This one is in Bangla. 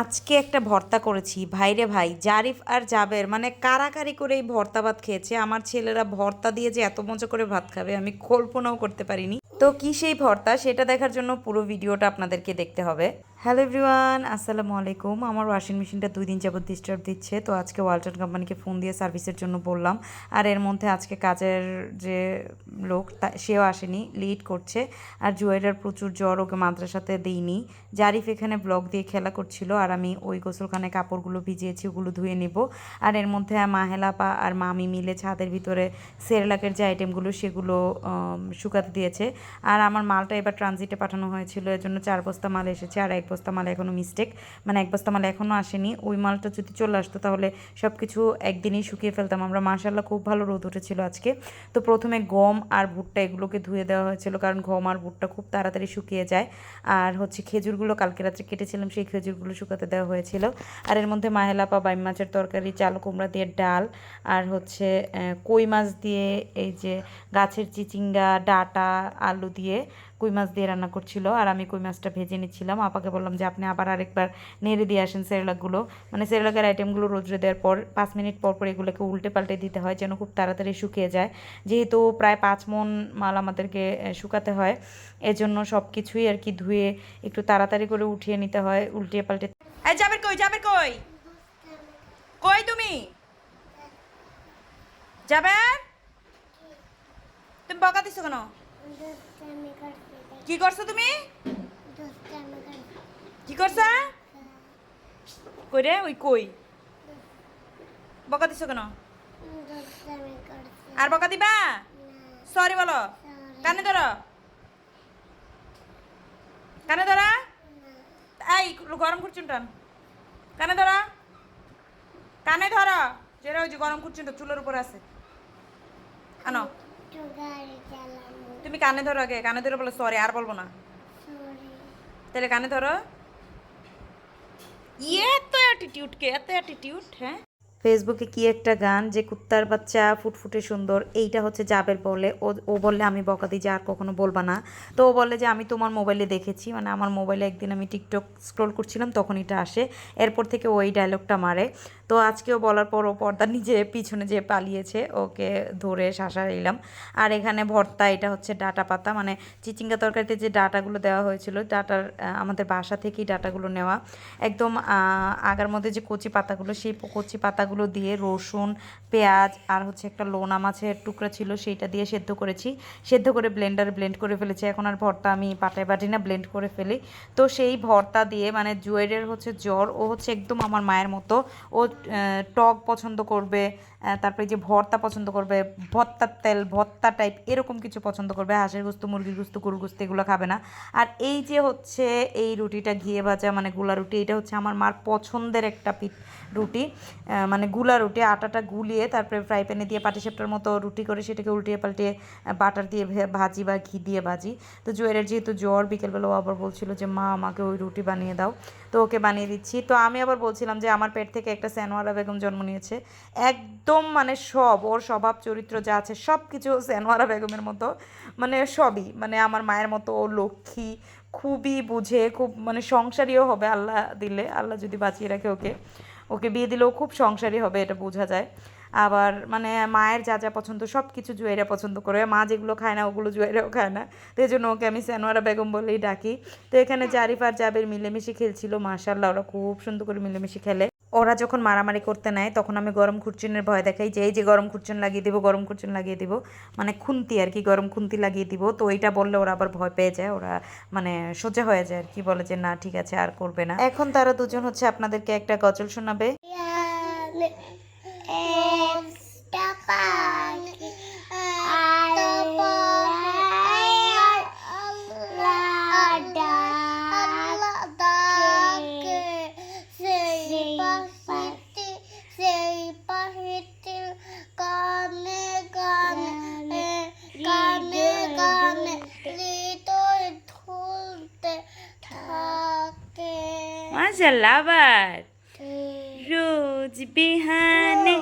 আজকে একটা ভর্তা করেছি। ভাইরে ভাই, জারিফ আর জাবের মানে কারাকারি করে এই ভর্তা ভাত খেয়েছে। আমার ছেলেরা ভর্তা দিয়ে যে এত মজা করে ভাত খাবে, আমি কল্পনাও করতে পারিনি। তো কি সেই ভর্তা? সেটা দেখার জন্য পুরো ভিডিওটা আপনাদেরকে দেখতে হবে। হ্যালো এভরিওয়ান, আসসালামু আলাইকুম। আমার ওয়াশিং মেশিনটা দুই দিন যাবত ডিস্টার্ব দিচ্ছে। তো আজকে ওয়ালটন কোম্পানিকে ফোন দিয়ে সার্ভিসের জন্য বললাম। আর এর মধ্যে আজকে কাজের যে লোক, তা- সেও আসেনি লিড করছে। আর জুয়েলের প্রচুর জ্বর, ওকে মাদ্রাসাতে দিইনি। জারিফ এখানে ব্লক দিয়ে খেলা করছিল, আর আমি ওই গোসলখানে কাপড়গুলো ভিজিয়েছি, ওগুলো ধুয়ে নিব। আর এর মধ্যে মাহেলা পা আর মামি মিলে ছাদের ভিতরে সেরেলাকের যে আইটেমগুলো সেগুলো শুকাতে দিয়েছে। আর আমার মালটা এবার ট্রানজিটে পাঠানো হয়েছিল এর জন্য চার বস্তা মাল এসেছে, আর এক বস্তা মাল এখনও মিস্টেক মানে এক বস্তা মাল এখনও আসেনি। ওই মালটা যদি চলে আসতো তাহলে সব কিছু একদিনেই শুকিয়ে ফেলতাম। আমরা মার্শাল্লাহ খুব ভালো রোদ উঠেছিল আজকে। তো প্রথমে গম আর ভুট্টা এগুলোকে ধুয়ে দেওয়া হয়েছিল, কারণ গম আর ভুট্টা খুব তাড়াতাড়ি শুকিয়ে যায়। আর হচ্ছে খেজুরগুলো কালকে রাত্রে কেটেছিলাম, সেই খেজুরগুলো শুকাতে দেওয়া হয়েছিল। আর এর মধ্যে মাহেলাপা, বাইম মাছের তরকারি, চাল কুমড়া দিয়ে ডাল, আর হচ্ছে কই মাছ দিয়ে এই যে গাছের চিচিঙ্গা, ডাটা, আলু দিয়ে কই মাছ দিয়ে রান্না করছিল আর আমি কই মাছটা ভেজে নিচ্ছিলাম। আপাকে বললাম যে, আপনি আবার আরেকবার নেড়ে দিয়ে আসেন সেরেলাকগুলো। মানে সেরেলাকের আইটেমগুলো রোদ্রে দেওয়ার পর, পাঁচ মিনিট পর পর এগুলোকে উল্টে পাল্টে দিতে হয় যেন খুব তাড়াতাড়ি শুকিয়ে যায়। যেহেতু প্রায় পাঁচ মন মাল আমাদেরকে শুকাতে হয়, এজন্য সব কিছুই আর কি ধুয়ে একটু তাড়াতাড়ি করে উঠিয়ে নিতে হয় উল্টিয়ে পাল্টে। যাবে কই যাবে কই? কই তুমি? যাবে তুমি বকা দিছো কেন? কি করছ তুমি? কি করছা? কই রে ওই কই? বকা দিছো কেন? আর বকা দিবা? সরি বলো। কানে ধরো। কানে ধরা। এই, গরম খুরচুন টান। কানে ধরা। কানে ধরা। যেটা ওই যে গরম খুরচুনটা চুলের উপর আছে। আনো। তুমি কানে ধরো আগে, কানে ধরে বলো সরি আর বলব না। তাহলে কানে ধরো। ইয়ে হ্যাঁ? ফেসবুকে কি একটা গান যে কুত্তার বাচ্চা ফুটফুটে সুন্দর, এইটা হচ্ছে জাবের বলে। ও ও বললে আমি বকা দিই যে আর কখনো বলবা না। তো ও বলে যে আমি তোমার মোবাইলে দেখেছি মানে আমার মোবাইলে একদিন আমি টিকটক স্ক্রোল করছিলাম, তখন এটা আসে। এরপর থেকে ওই ডায়লগটা মারে। তো আজকেও বলার পর ও পর্দা নিজে পিছনে যে পালিয়েছে, ওকে ধরে শাসা এলাম আর এখানে ভর্তা, এটা হচ্ছে ডাটা পাতা। মানে চিচিঙ্গা তরকারিতে যে ডাটাগুলো দেওয়া হয়েছিল, ডাটার আমাদের বাসা থেকেই ডাটাগুলো নেওয়া। একদম আগার মধ্যে যে কচি পাতাগুলো, সেই কচি পাতাগুলো দিয়ে রসুন, পেঁয়াজ আর হচ্ছে একটা লোনা মাছের টুকরা ছিল, সেইটা দিয়ে সেদ্ধ করেছি। সেদ্ধ করে ব্লেন্ডারে ব্লেন্ড করে ফেলেছি। এখন আর ভর্তা আমি পাটায় বাটি না ব্লেন্ড করে ফেলি। তো সেই ভর্তা দিয়ে মানে জুয়েলের হচ্ছে জ্বর, ও হচ্ছে একদম আমার মায়ের মতো। ও টক পছন্দ করবে তারপরে যে ভর্তা পছন্দ করবে, ভর্তার তেল, ভর্তা টাইপ এরকম কিছু পছন্দ করবে, হাঁসের গোস্ত, মুরগির গোস্ত, গরুর গোস্ত, এগুলো খাবে না। আর এই যে হচ্ছে এই রুটিটা ঘিয়ে ভাজা মানে গুলা রুটি, এটা হচ্ছে আমার মার পছন্দের একটা পিঠ রুটি। মানে গুলা রুটি, আটাটা গুলিয়ে তারপরে ফ্রাই প্যানে দিয়ে পাটিসাপটার মতো রুটি করে সেটাকে উল্টিয়ে পাল্টিয়ে বাটার দিয়ে ভাজি বা ঘি দিয়ে ভাজি। তো জুয়েলের যেহেতু জ্বর, বিকেলবেলা ও আবার বলছিল যে, মা, আমাকে ওই রুটি বানিয়ে দাও। তো ওকে বানিয়ে দিচ্ছি। তো আমি আবার বলছিলাম যে, আমার পেট থেকে একটা স্যানোয়ারা বেগম জন্ম নিয়েছে। একদম মানে সব, ওর স্বভাব, চরিত্র যা আছে সব কিছু স্যানোয়ারা বেগমের মতো। মানে সবই মানে আমার মায়ের মতো, ও লক্ষ্মী, খুবই বুঝে, খুব মানে সংসারীও হবে আল্লাহ দিলে, আল্লাহ যদি বাঁচিয়ে রাখে ওকে। ওকে বিয়ে দিলেও খুব সংসারী হবে, এটা বোঝা যায়। আবার মানে মায়ের যা যা পছন্দ সব কিছু জুয়েরা পছন্দ করে। মা যেগুলো খায় না, ওগুলো জুয়েরাও খায় না। তো এই জন্য ওকে আমি স্যানোয়ারা বেগম বলেই ডাকি। তো এখানে জারিফ আর জাবের মিলেমিশে খেলছিল মাশাল্লাহ ওরা খুব সুন্দর করে মিলেমিশে খেলে। ওরা যখন মারামারি করতে নেয়, তখন আমি গরম খুরচুনের ভয় দেখাই যে, এই যে গরম খুরচুন লাগিয়ে দিব, গরম খুরচুন লাগিয়ে দিব। মানে খুন্তি আর কি, গরম খুন্তি লাগিয়ে দিব। তো এইটা বললে ওরা আবার ভয় পেয়ে যায়, ওরা মানে সোজা হয়ে যায় আর কি, বলে যে, না, ঠিক আছে, আর করবে না। এখন তারা দুজন হচ্ছে আপনাদেরকে একটা গজল শোনাবে একটা পাখি আল্লাহ ডাকে সেই পাখিটি সেই পাখিটির কানে কানে কানে কানে হৃদয় ধুলতে থাকে মাশাল্লাহ আবার রোজ বিহানে